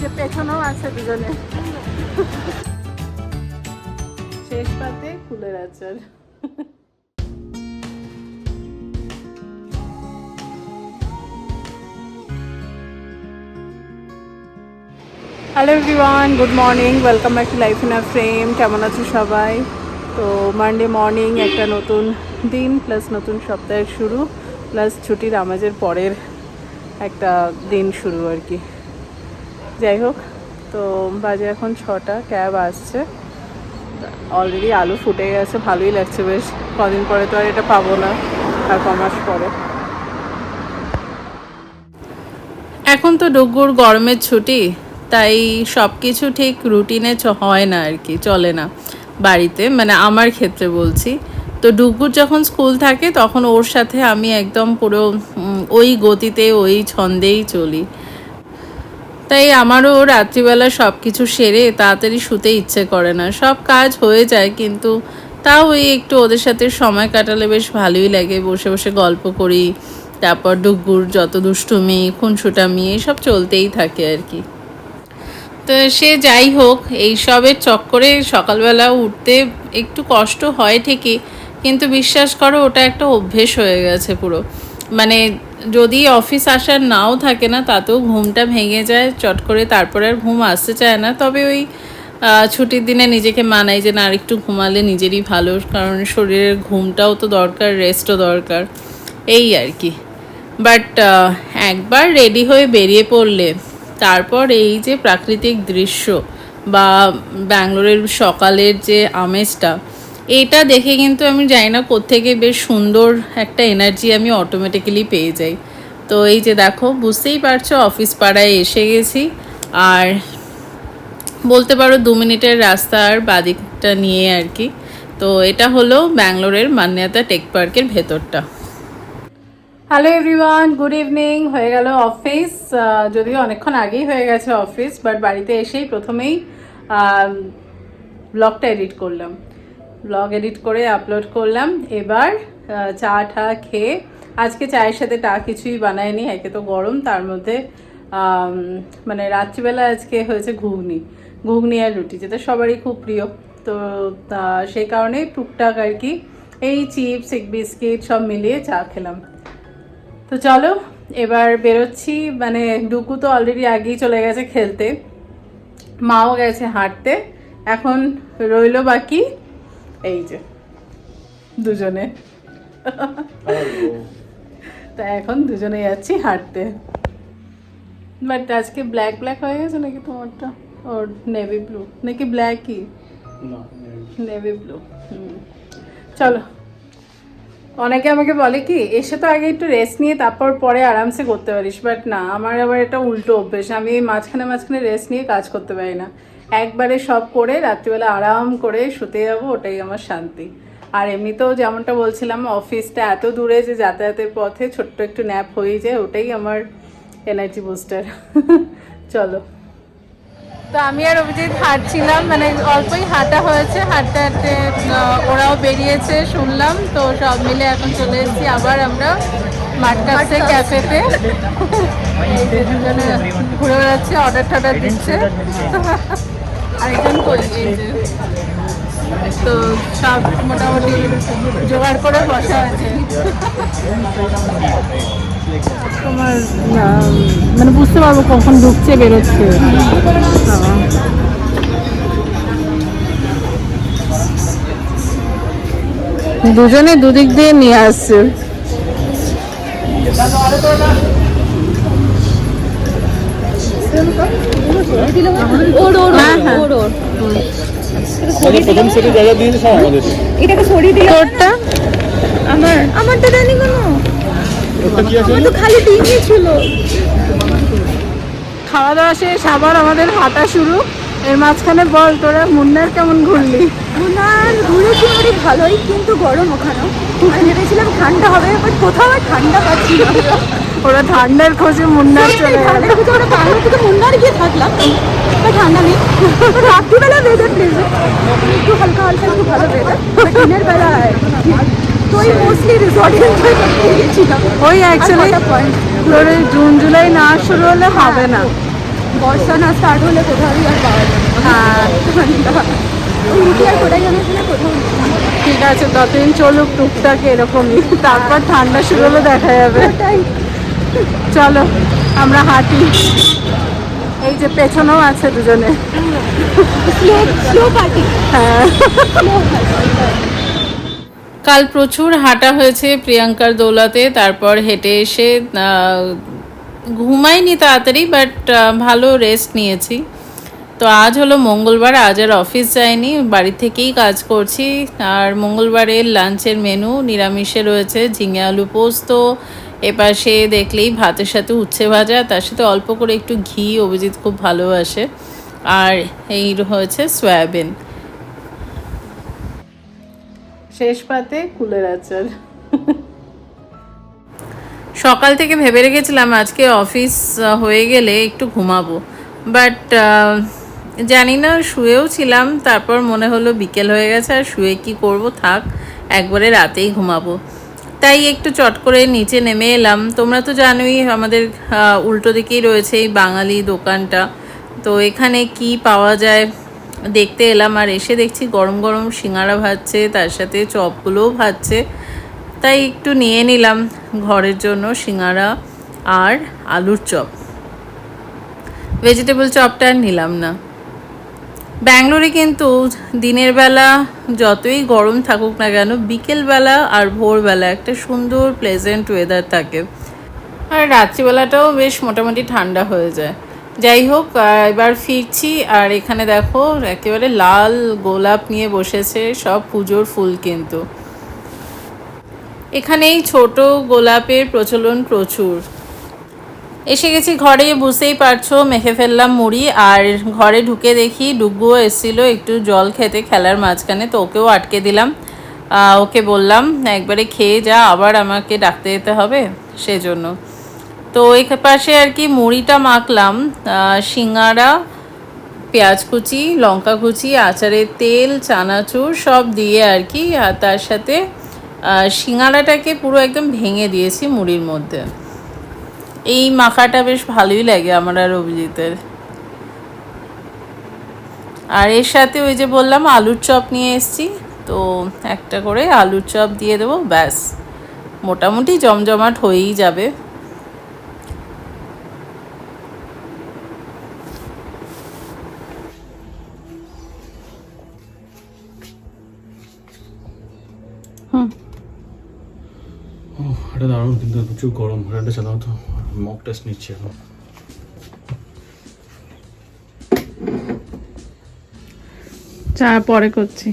যে পেছনেও আছে দুজনে। শেষ পাতে ফুলের আচার। Hello everyone good morning welcome back to life in a frame কেমন আছো সবাই? তো মানডে মর্নিং একটা নতুন দিন প্লাস নতুন সপ্তাহের শুরু প্লাস ছুটির আমাজের পরের একটা দিন শুরু আর কি। যাই হোক, তো বাজে এখন ছটা, ক্যাব আসছে। অলরেডি আলু ফুটে গেছে, ভালোই লাগছে বেশ। কদিন পরে তো আর এটা পাবো না, আর কমাস পরে। এখন তো ডুগুর গরমের ছুটি, তাই সব কিছু ঠিক রুটিনে হয় না আর কি, চলে না। বাড়িতে মানে আমার ক্ষেত্রে বলছি। তো ডুগুর যখন স্কুল থাকে, তখন ওর সাথে আমি একদম পুরো ওই গতিতে, ওই ছন্দেই চলি। তাই আমারও রাত্রিবেলা সব কিছু সেরে তাড়াতাড়ি শুতে ইচ্ছে করে না। সব কাজ হয়ে যায় কিন্তু তাও ওই একটু ওদের সাথে সময় কাটালে বেশ ভালোই লাগে। বসে বসে গল্প করি, তারপর ডুগুর যত দুষ্টুমি, খুনসুটামি এসব চলতেই থাকে আর কি। তো সে যাই হোক এইসবের চক্করে সকালবেলা উঠতে একটু কষ্ট হয় ঠিকই, কিন্তু বিশ্বাস করো ওটা একটা অভ্যেস হয়ে গেছে পুরো। মানে যদি অফিস আসার নাও থাকে না, তাতেও ঘুমটা ভেঙে যায়, চট করে তারপরে আর ঘুম আসতে চায় না। তবে ওই ছুটির দিনে নিজেকে মানাই যে না আর একটু ঘুমালে নিজেরই ভালো, কারণ শরীরের ঘুমটাও তো দরকার রেস্টও দরকার। এই আর কি। বাট একবার রেডি হয়ে বেরিয়ে পড়লে, তারপর এই যে প্রাকৃতিক দৃশ্য বা ব্যাঙ্গালোরের সকালের যে আমেজটা এটা দেখে কিন্তু আমি জানি না কোত্থেকে বেশ সুন্দর একটা এনার্জি আমি অটোমেটিক্যালি পেয়ে যাই। তো এই যে দেখো, বুঝতেই পারছ অফিস পাড়ায় এসে গেছি। আর বলতে পারো, দু মিনিটের রাস্তা আর বাদিকটা নিয়ে আর কি। তো এটা হলো ব্যাঙ্গালোরের মান্যতা টেক পার্কের ভেতরটা। হ্যালো এভরিওয়ান গুড ইভিনিং হয়ে গেল অফিস যদিও অনেকক্ষণ আগেই হয়ে গেছে অফিস বাট বাড়িতে এসেই প্রথমেই ব্লগটা এডিট করলাম। ব্লগ এডিট করে আপলোড করলাম। এবার চা টা খেয়ে, আজকে চায়ের সাথে টা কিছুই বানায়নি একে তো গরম, তার মধ্যে মানে রাত্রিবেলা আজকে হয়েছে ঘুগনি ঘুগনি আর রুটি, যেটা সবারই খুব প্রিয়। তো তা সেই কারণে টুকটাক আর কি, এই চিপস, এক বিস্কিট, সব মিলিয়ে চা খেলাম। তো চলো, এবার বেরোচ্ছি মানে ডুকু তো অলরেডি আগেই চলে গেছে খেলতে, মাও গেছে হাঁটতে, এখন রইল বাকি এই যে দুজনে। তা এখন দুজনে যাচ্ছি হাঁটতে। বাট আজকে ব্ল্যাক ব্ল্যাক হয়ে গেছে নাকি তোমারটা? ওর নেভি ব্লু নাকি ব্ল্যাকই নেভি ব্লু হুম। চলো। অনেকে আমাকে বলে কি এসে তো আগে একটু রেস্ট নিয়ে তারপর পরে আরামসে করতে পারিস বাট না আমার আবার এটা উল্টো অভ্যেস। আমি এই মাঝখানে মাঝখানে রেস্ট নিয়ে কাজ করতে পারি না। একবারে সব করে রাত্রিবেলা আরাম করে শুতে যাব ওটাই আমার শান্তি। আর এমনিতেও যেমনটা বলছিলাম অফিসটা এত দূরে যে যাতায়াতের পথে ছোট্ট একটু ন্যাপ হয়ে যায় ওটাই আমার এনার্জি বুস্টার চলো। তো আমি আর অভিজিৎ হাঁটছিলাম মানে অল্পই হাঁটা হয়েছে হাঁটতে হাঁটতে ওরাও বেরিয়েছে শুনলাম। তো সব মিলে এখন চলে এসেছি আবার আমরা মাঠকাছে ক্যাফেতে। দুজনে ঘুরে বেড়াচ্ছে অর্ডার টর্ডার দিচ্ছে এই যে। তো সব মোটামুটি জোগাড় করে বসা আছে। তোমার মানে বুঝতে পারব কখন ঢুকছে, বেরোচ্ছে। দুজনে দুদিক দিয়ে নিয়ে আসছে। আমাদের প্রথম সেটে যা যা দিয়েছে সব আমাদের এটাকে সরিয়ে দিলে তোরটা? আমার। আমার জানি কোনো? ওটা কি আছে? আমার তো খালি ডিমই ছিল। খাওয়া দাওয়া শেষ আবার আমাদের হাঁটা শুরু। এর মাঝখানে বল তোরা মুন্নার কেমন ঘুরলি? ওনার ঘুরেছি মোটামুটি ভালোই কিন্তু গরম ওখানেও আমি ভেবেছিলাম ঠান্ডা হবে বাট কোথাও আর ঠান্ডা পাচ্ছি না। ওরা ঠান্ডার খোঁজে মুন্নার চলে গেল। বাংলা থেকে মুন্নার গিয়ে থাকলাম। ঠান্ডা নেই। রাত্রিবেলা ওয়েদার প্লেজেন্ট একটু হালকা হালকা একটু ভালো ওয়েদার বাট দিনের বেলা তো ওই মোস্টলি রিসর্ট এনজয় করতে গিয়েছিলাম। ওই অ্যাকচুয়ালি তোর জুন জুলাই না শুরু হলে হবে না। বর্ষা না স্টার্ট হলে কোথাওই আর পাওয়া যাবে হ্যাঁ। রুটি আর কোথায় যেন কোথাও ঠিক আছে ততদিন চলুক টুকটাক এরকমই। তারপর ঠান্ডা শুরু হলে দেখা যাবে। ওটাই। চলো, আমরা হাঁটি। এই যে পেছনেও আছে দুজনে। হ্যাঁ। কাল প্রচুর হাঁটা হয়েছে প্রিয়াঙ্কার দৌলাতে, তারপর হেঁটে এসে ঘুমাইনি তাড়াতাড়ি বাট ভালো রেস্ট নিয়েছি। তো আজ হলো মঙ্গলবার, আজ আর অফিস যাইনি, বাড়ি থেকেই কাজ করছি। আর মঙ্গলবারের লাঞ্চের মেনু নিরামিষে রয়েছে ঝিঙে আলু পোস্ত এপাশে দেখলেই ভাতের সাথে উচ্ছে ভাজা তার সাথে অল্প করে একটু ঘি অভিজিৎ খুব ভালোবাসে। আর এই হয়েছে সয়াবিন। শেষ পাতে কুলের আচার। সকাল থেকে ভেবে রেখেছিলাম আজকে অফিস হয়ে গেলে একটু ঘুমাবো। বাট জানি না শুয়েও ছিলাম তারপর মনে হলো বিকেল হয়ে গেছে আর শুয়ে কি করব থাক একবারে রাতেই ঘুমাবো। তাই একটু চট করে নিচে নেমে এলাম। তোমরা তো জানোই আমাদের উল্টো দিকেই রয়েছে এই বাঙালি দোকানটা। তো এখানে কি পাওয়া যায় দেখতে এলাম। আর এসে দেখছি গরম গরম সিঙ্গারা ভাজছে, তার সাথে চপগুলোও ভাজছে। তাই একটু নিয়ে নিলাম ঘরের জন্য সিঙ্গারা আর আলুর চপ। ভেজিটেবল চপটা আর নিলাম না। ব্যাঙ্গালোরে কিন্তু দিনের বেলা যতই গরম থাকুক না কেন, বিকেলবেলা আর ভোরবেলা একটা সুন্দর প্লেজেন্ট ওয়েদার থাকে। আর রাত্রিবেলাটাও বেশ মোটামুটি ঠান্ডা হয়ে যায়। যাই হোক এবার ফিরছি আর এখানে দেখো একেবারে লাল গোলাপ নিয়ে বসেছে সব পুজোর ফুল কিন্তু। এখানে এই ছোট গোলাপের প্রচলন প্রচুর। এসে গেছি ঘরে, বুঝতেই পারছ, মেখে ফেললাম মুড়ি, আর ঘরে ঢুকে দেখি ডুগ্গুও এসেছিল একটু জল খেতে খেলার মাঝখানে, তো ওকেও আটকে দিলাম। ওকে বললাম, একবারে খেয়ে যা, আবার আমাকে ডাকতে যেতে হবে। সেজন্য। তো এই পাশে আর কি মুড়িটা মাখলাম সিঙ্গারা, পেঁয়াজ কুচি, লঙ্কা কুচি, আচারের তেল, চানাচুর সব দিয়ে আর কি, আর তার সাথে সিঙ্গারাটাকে পুরো একদম ভেঙে দিয়েছি মুড়ির মধ্যে। এই মাখাটা বেশ ভালোই লাগে আমার আর অভিজিতের। আর এর সাথে ওই যে বললাম, আলুর চপ নিয়ে এসেছি। তো একটা করে আলুর চপ দিয়ে দেবো, ব্যাস। মোটামুটি জমজমাট হয়েই যাবে। ও এটা দারুণ, কিন্তু প্রচুর গরম এটা চালাও তো। মক টেস্ট নিচ্ছি এখন। চা পরে করছি।